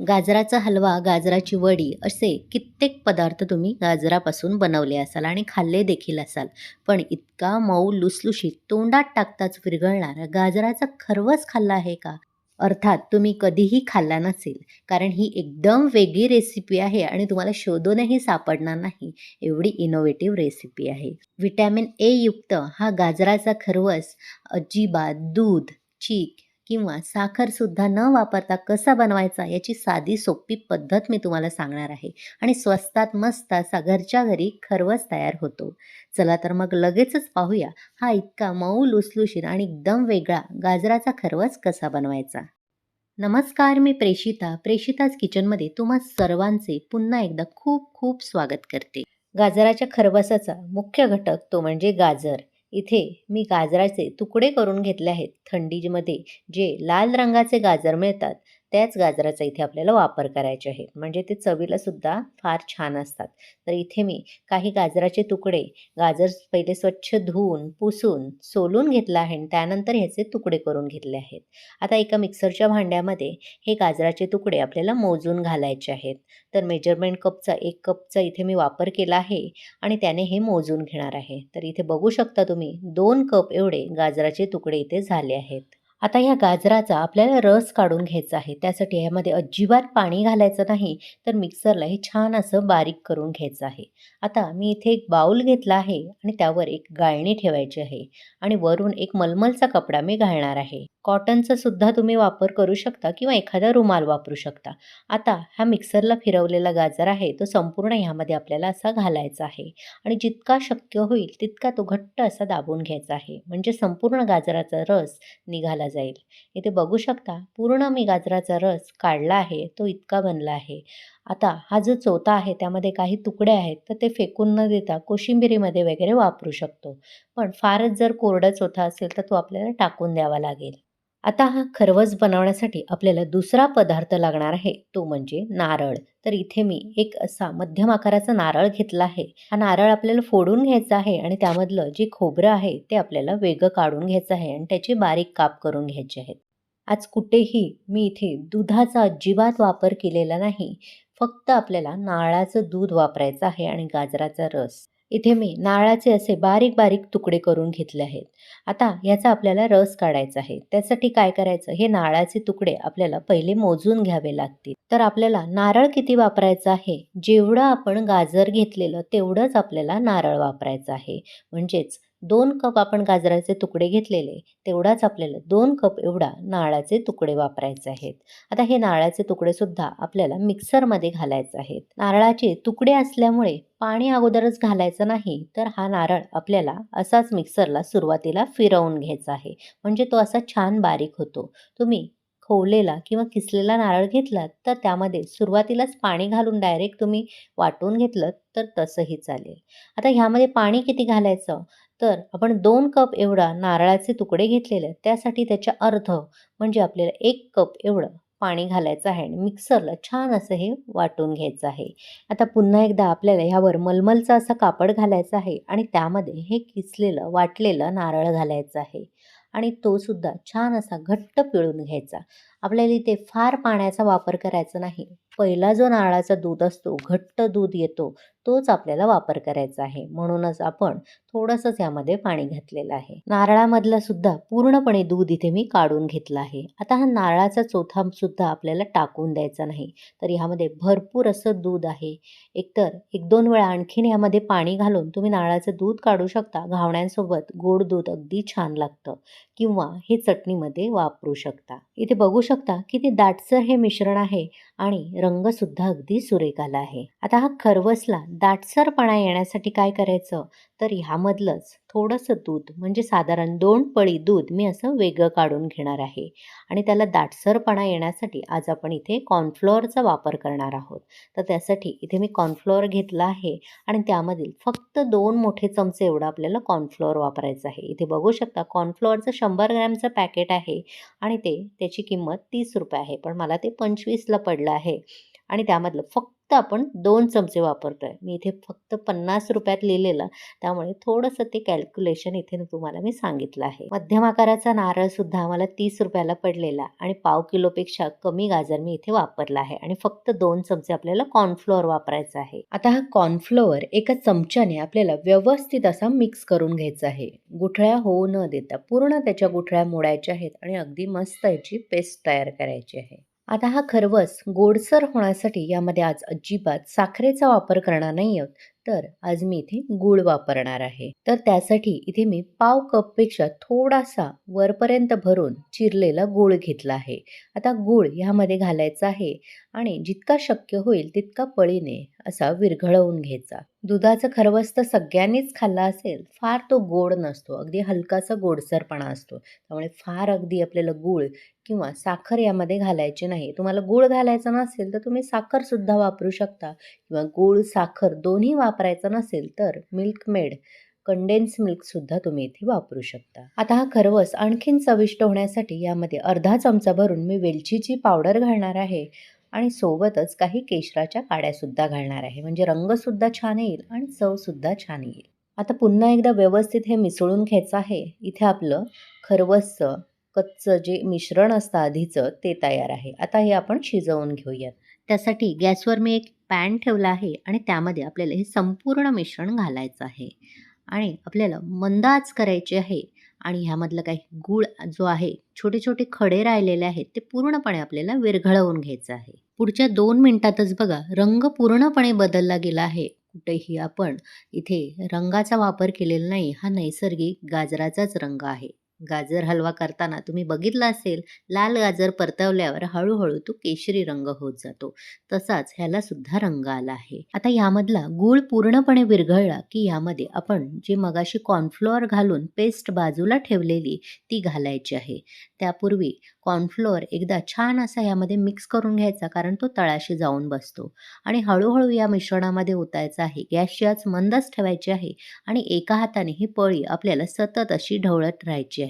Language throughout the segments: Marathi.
गाजराचा हलवा गाजराची वडी असे कित्येक पदार्थ तुम्ही गाजरापासून बनवले असाल आणि खाल्ले देखील असाल. पण इतका मऊ लुसलुशीत तोंडात टाकताच विरघळणारा गाजराचा खरवस खाल्ला आहे का? अर्थात तुम्ही कधीही खाल्ला नसेल. कारण ही एकदम वेगळी रेसिपी आहे आणि तुम्हाला शोधूनही सापडणार नाही. एवढी इनोव्हेटिव्ह रेसिपी आहे. व्हिटॅमिन ए युक्त हा गाजराचा खरवस अजिबात दूध चीक किंवा साखरसुद्धा न वापरता कसा बनवायचा याची साधी सोपी पद्धत मी तुम्हाला सांगणार आहे. आणि स्वस्तात मस्त असा घरच्या घरी खरवस तयार होतो. चला तर मग लगेचच पाहूया हा इतका मऊ लुसलुशीर आणि एकदम वेगळा गाजराचा खरवस कसा बनवायचा. नमस्कार मी प्रेषिता. प्रेषिताज किचनमध्ये तुम्हा सर्वांचे पुन्हा एकदा खूप खूप स्वागत करते. गाजराच्या खरवसाचा मुख्य घटक तो म्हणजे गाजर. इथे मी गाजराचे तुकडे करून घेतले आहेत. थंडीमध्ये जे लाल रंगाचे गाजर मिळतात त्याच गाजराचा इथे आपल्याला वापर करायचे आहे. म्हणजे ते चवीला सुद्धा फार छान असतात. तर इथे मी काही गाजराचे तुकडे गाजर पहिले स्वच्छ धुवून पुसून सोलून घेतला आहे आणि त्यानंतर ह्याचे तुकडे करून घेतले आहेत. आता एका मिक्सरच्या भांड्यामध्ये हे गाजराचे तुकडे आपल्याला मोजून घालायचे आहेत. तर मेजरमेंट कपचा एक कपचा इथे मी वापर केला आहे आणि त्याने हे मोजून घेणार आहे. तर इथे बघू शकता तुम्ही दोन कप एवढे गाजराचे तुकडे इथे झाले आहेत. आता ह्या गाजराचा आपल्याला रस काढून घ्यायचा आहे. त्यासाठी ह्यामध्ये अजिबात पाणी घालायचं नाही. तर मिक्सरला हे छान असं बारीक करून घ्यायचं आहे. आता मी इथे एक बाऊल घेतला आहे आणि त्यावर एक गाळणी ठेवायची आहे. आणि वरून एक मलमलचा कपडा मी घालणार आहे. कॉटनचा सुद्धा तुम्ही वापर करू शकता किंवा एखादा रुमाल वापरू शकता. आता हा मिक्सरला फिरवलेला गाजर आहे तो संपूर्ण ह्यामध्ये आपल्याला असा घालायचा आहे. आणि जितका शक्य होईल तितका तो घट्ट असा दाबून घ्यायचा आहे. म्हणजे संपूर्ण गाजराचा रस निघाला जाईल. इथे बघू शकता पूर्ण मी गाजराचा रस काढला आहे तो इतका बनला आहे. आता हा जो चोथा आहे त्यामध्ये काही तुकडे आहेत तर ते फेकून न देता कोशिंबिरीमध्ये वगैरे वापरू शकतो. पण फारच जर कोरडा चोथा असेल तर तो आपल्याला टाकून द्यावा लागेल. आता हा खरवस बनवण्यासाठी आपल्याला दुसरा पदार्थ लागणार आहे. तो म्हणजे नारळ. तर इथे मी एक असा मध्यम आकाराचा नारळ घेतला आहे. हा नारळ आपल्याला फोडून घ्यायचा आहे आणि त्यामधलं जे खोबरं आहे ते आपल्याला वेगळं काढून घ्यायचं आहे आणि त्याचे बारीक काप करून घ्यायचे आहेत आज कुठेही मी इथे दुधाचा अजिबात वापर केलेला नाही. फक्त आपल्याला नारळाचं दूध वापरायचं आहे आणि गाजराचा रस. इथे मी नारळाचे असे बारीक बारीक तुकडे करून घेतले आहेत. आता याचा आपल्याला रस काढायचा आहे. त्यासाठी काय करायचं? हे नारळाचे तुकडे आपल्याला पहिले मोजून घ्यावे लागतील. तर आपल्याला नारळ किती वापरायचं आहे? जेवढं आपण गाजर घेतलेलं तेवढंच आपल्याला नारळ वापरायचं आहे. म्हणजेच दोन कप आपण गाजराचे तुकडे घेतलेले तेवढाच आपल्याला दोन कप एवढा नारळाचे तुकडे वापरायचे आहेत. आता हे नारळाचे तुकडेसुद्धा आपल्याला मिक्सरमध्ये घालायचे आहेत. नारळाचे तुकडे असल्यामुळे पाणी अगोदरच घालायचं नाही तर हा नारळ आपल्याला असाच मिक्सरला सुरुवातीला फिरवून घ्यायचा आहे. म्हणजे तो असा छान बारीक होतो. तुम्ही खोवलेला किंवा किसलेला नारळ घेतलात तर त्यामध्ये सुरुवातीलाच पाणी घालून डायरेक्ट तुम्ही वाटून घेतलं तर तसंही चालेल. आता ह्यामध्ये पाणी किती घालायचं? तर आपण दोन कप एवढा नारळाचे तुकडे घेतलेले त्यासाठी त्याच्या अर्ध म्हणजे आपल्याला एक कप एवढं पाणी घालायचं आहे आणि मिक्सरला छान असं हे वाटून घ्यायचं आहे. आता पुन्हा एकदा आपल्याला ह्यावर मलमलचा असा कापड घालायचा आहे आणि त्यामध्ये हे किसलेलं वाटलेलं नारळ घालायचं आहे. आणि तो सुद्धा छान असा घट्ट पिळून घ्यायचा. आपल्याला इथे फार पाण्याचा वापर करायचा नाही. पहिला जो नारळाचा दूध असतो घट्ट दूध येतो. तोच आपल्याला वापर करायचा आहे. म्हणूनच आपण थोडंसंच यामध्ये पाणी घातलेलं आहे. नारळामधला सुद्धा पूर्णपणे दूध इथे मी काढून घेतलं आहे. आता हा नारळाचा चोथा सुद्धा आपल्याला टाकून द्यायचा नाही. तर ह्यामध्ये भरपूर असं दूध आहे. एकतर एक दोन वेळा आणखीन यामध्ये पाणी घालून तुम्ही नारळाचं दूध काढू शकता. घावण्यांसोबत गोड दूध अगदी छान लागतं. किंवा हे चटणीमध्ये वापरू शकता. इथे बघू शकता किती दाटसर हे मिश्रण आहे आणि रंगसुद्धा अगदी सुरेख आला आहे. आता हा खरवसला दाटसरपणा येण्यासाठी काय करायचं? तर ह्यामधलंच थोडंसं दूध म्हणजे साधारण दोन पळी दूध मी असं वेगळं काढून घेणार आहे. आणि त्याला दाटसरपणा येण्यासाठी आज आपण इथे कॉर्नफ्लॉअरचा वापर करणार आहोत. तर त्यासाठी इथे मी कॉर्नफ्लोअर घेतला आहे आणि त्यामधील फक्त दोन मोठे चमचे एवढं आपल्याला कॉर्नफ्लॉअर वापरायचं आहे. इथे बघू शकता कॉर्नफ्लोअरचं शंभर ग्रॅमचं पॅकेट आहे आणि ते त्याची किंमत तीस रुपये आहे. पण मला ते पंचवीसला पडलं आहे आणि त्यामधलं फक्त फक्त आपण दोन चमचे वापरतो आहे मी इथे फक्त पन्नास रुपयात लिहिलेलं त्यामुळे थोडंसं ते कॅल्क्युलेशन इथे तुम्हाला मी सांगितलं आहे. मध्यम आकाराचा नारळसुद्धा आम्हाला तीस रुपयाला पडलेला आणि पाव किलोपेक्षा कमी गाजर मी इथे वापरला आहे आणि फक्त दोन चमचे आपल्याला कॉर्नफ्लोअर वापरायचा आहे. आता हा कॉर्नफ्लोअर एका चमच्याने आपल्याला व्यवस्थित असा मिक्स करून घ्यायचा आहे. गुठळ्या होऊ न देता पूर्ण त्याच्या गुठळ्या मोडायच्या आहेत आणि अगदी मस्त याची पेस्ट तयार करायची आहे. आता हा खरवस गोडसर होण्यासाठी यामध्ये आज अजिबात साखरेचा वापर करणार नाही आहोत. तर आज मी इथे गूळ वापरणार आहे. तर त्यासाठी इथे मी पाव कपपेक्षा थोडासा वरपर्यंत भरून चिरलेला गूळ घेतला आहे. आता गूळ ह्यामध्ये घालायचा आहे आणि जितका शक्य होईल तितका पळीने असा विरघळवून घ्यायचा. दुधाचं खरवस्त सगळ्यांनीच खाल्ला असेल फार तो गोड नसतो. अगदी हलकासा गोडसरपणा असतो. त्यामुळे फार अगदी आपल्याला गूळ किंवा साखर यामध्ये घालायची नाही. तुम्हाला गूळ घालायचा नसेल तर तुम्ही साखरसुद्धा वापरू शकता किंवा गूळ साखर दोन्ही वापरायचं नसेल तर मिल्क मेड कंडेन्स मिल्कसुद्धा तुम्ही इथे वापरू शकता. आता हा खरवस आणखीन चविष्ट होण्यासाठी यामध्ये अर्धा चमचा भरून मी वेलचीची पावडर घालणार आहे आणि सोबतच काही केशराच्या काड्यासुद्धा घालणार आहे. म्हणजे रंगसुद्धा छान येईल आणि चवसुद्धा छान येईल. आता पुन्हा एकदा व्यवस्थित हे मिसळून घ्यायचं आहे. इथे आपलं खरवसचं कच्चं जे मिश्रण असतं आधीचं ते तयार आहे. आता हे आपण शिजवून घेऊयात. त्यासाठी गॅसवर मी एक पॅन ठेवला आहे आणि त्यामध्ये आपल्याला हे संपूर्ण मिश्रण घालायचं आहे. आणि आपल्याला मंद आच करायची आहे आणि ह्यामधलं काही गूळ जो आहे छोटे छोटे खडे राहिलेले आहेत ते पूर्णपणे आपल्याला विरघळवून घ्यायचं आहे. पुढच्या दोन मिनिटातच बघा रंग पूर्णपणे बदलला गेला आहे. कुठेही आपण इथे रंगाचा वापर केलेला नाही हा नैसर्गिक गाजराचाच रंग आहे. गाजर हलवा करताना तुम्ही बघितला असेल लाल गाजर परतवल्यावर हळूहळू तो केशरी रंग होत जातो. तसाच ह्याला सुद्धा रंग आला आहे. आता यामधला गूळ पूर्णपणे विरघळला की यामध्ये आपण जे मगाशी कॉर्नफ्लोअर घालून पेस्ट बाजूला ठेवलेली ती घालायची आहे. त्यापूर्वी कॉर्नफ्लोअर एकदा छान असा यामध्ये मिक्स करून घ्यायचा कारण तो तळाशी जाऊन बसतो. आणि हळूहळू या मिश्रणामध्ये ओतायचा आहे. गॅसची आज मंदच ठेवायची आहे आणि एका हाताने ही पळी आपल्याला सतत अशी ढवळत राहायची आहे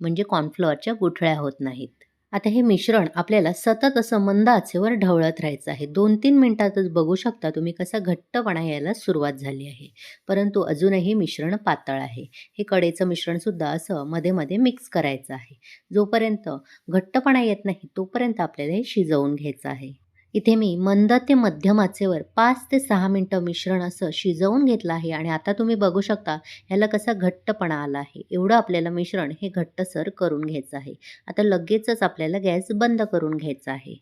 म्हणजे कॉर्नफ्लोअरच्या गुठळ्या होत नाहीत. आता हे मिश्रण आपल्याला सतत असं मंद आचेवर ढवळत राहायचं आहे. दोन तीन मिनिटातच बघू शकता तुम्ही कसा घट्टपणा यायला सुरुवात झाली आहे. परंतु अजूनही मिश्रण पातळ आहे. हे कडेचं मिश्रणसुद्धा असं मध्ये मध्ये मिक्स करायचं आहे. जोपर्यंत घट्टपणा येत नाही तोपर्यंत आपल्याला हे शिजवून घ्यायचं आहे. इथे मी मंद ते मध्यम आचेवर पाच ते सहा मिनटं मिश्रण असं शिजवून घेतलं आहे आणि आता तुम्ही बघू शकता ह्याला कसा घट्टपणा आला आहे. एवढं आपल्याला मिश्रण हे घट्टसर करून घ्यायचं आहे. आता लगेचच आपल्याला गॅस बंद करून घ्यायचा आहे.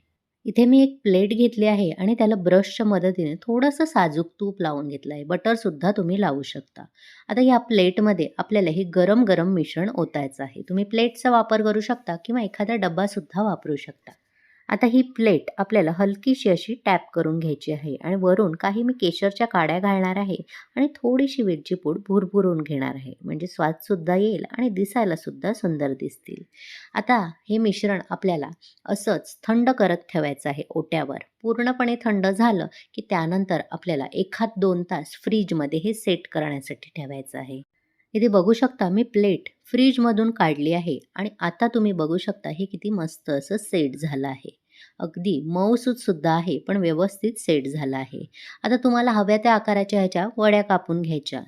इथे मी एक प्लेट घेतली आहे आणि त्याला ब्रशच्या मदतीने थोडंसं साजूक तूप लावून घेतलं आहे. बटरसुद्धा तुम्ही लावू शकता. आता या प्लेटमध्ये आपल्याला हे गरम गरम मिश्रण ओतायचं आहे. तुम्ही प्लेटचा वापर करू शकता किंवा एखादा डब्बासुद्धा वापरू शकता. आता ही प्लेट आपल्याला हलकीशी अशी टॅप करून घ्यायची आहे आणि वरून काही मी केशरच्या काड्या घालणार आहे आणि थोडीशी वेलची पूड भुरभुरून घेणार आहे. म्हणजे स्वादसुद्धा येईल आणि दिसायलासुद्धा सुंदर दिसतील. आता हे मिश्रण आपल्याला असंच थंड करत ठेवायचं आहे ओट्यावर. पूर्णपणे थंड झालं की त्यानंतर आपल्याला एखाद दोन तास फ्रीजमध्ये हे सेट करण्यासाठी ठेवायचं आहे. इथे बघू शकता मी प्लेट फ्रीजमधून काढली आहे आणि आता तुम्ही बघू शकता हे किती मस्त असं सेट झालं आहे. अगदी मऊसूतसुद्धा आहे पण व्यवस्थित सेट झालं आहे. आता तुम्हाला हव्या त्या आकाराच्या ह्याच्या वड्या कापून घ्यायच्या.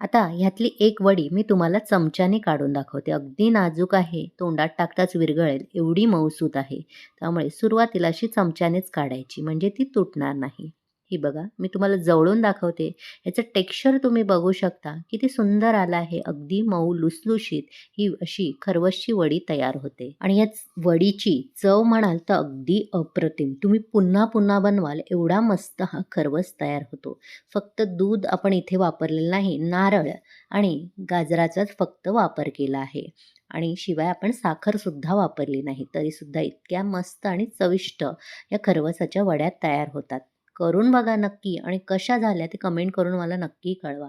आता ह्यातली एक वडी मी तुम्हाला चमच्याने काढून दाखवते. अगदी नाजूक आहे तोंडात टाकताच विरघळेल एवढी मऊसूत आहे. त्यामुळे सुरुवातीला अशी चमच्यानेच काढायची म्हणजे ती तुटणार नाही. ही बघा मी तुम्हाला जवळून दाखवते. याचं टेक्स्चर तुम्ही बघू शकता. किती सुंदर आलं आहे. अगदी मऊ लुसलुशीत ही अशी खरवसची वडी तयार होते. आणि या वडीची चव म्हणाल तर अगदी अप्रतिम. तुम्ही पुन्हा पुन्हा बनवाल एवढा मस्त हा खरवस तयार होतो. फक्त दूध आपण इथे वापरलेलं नाही नारळ आणि गाजराचाच फक्त वापर केला आहे. आणि शिवाय आपण साखरसुद्धा वापरली नाही. तरीसुद्धा इतक्या मस्त आणि चविष्ट या खरवसाच्या वड्या तयार होतात. करून बघा नक्की आणि कशा झाल्या ते कमेंट करून मला नक्की कळवा.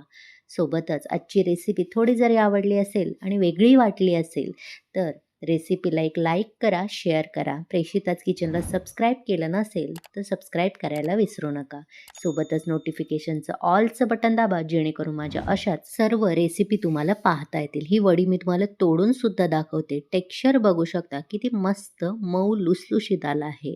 सोबतच आजची रेसिपी थोडी जरी आवडली असेल आणि वेगळी वाटली असेल तर रेसिपीला एक लाईक करा शेअर करा. प्रेषिताच किचनला सबस्क्राईब केलं नसेल तर सबस्क्राईब करायला विसरू नका. सोबतच नोटिफिकेशनचं ऑलचं बटन दाबा जेणेकरून माझ्या अशाच सर्व रेसिपी तुम्हाला पाहता येतील. ही वडी मी तुम्हाला तोडून सुद्धा दाखवते. टेक्स्चर बघू शकता किती मस्त मऊ लुसलुशीत आला आहे.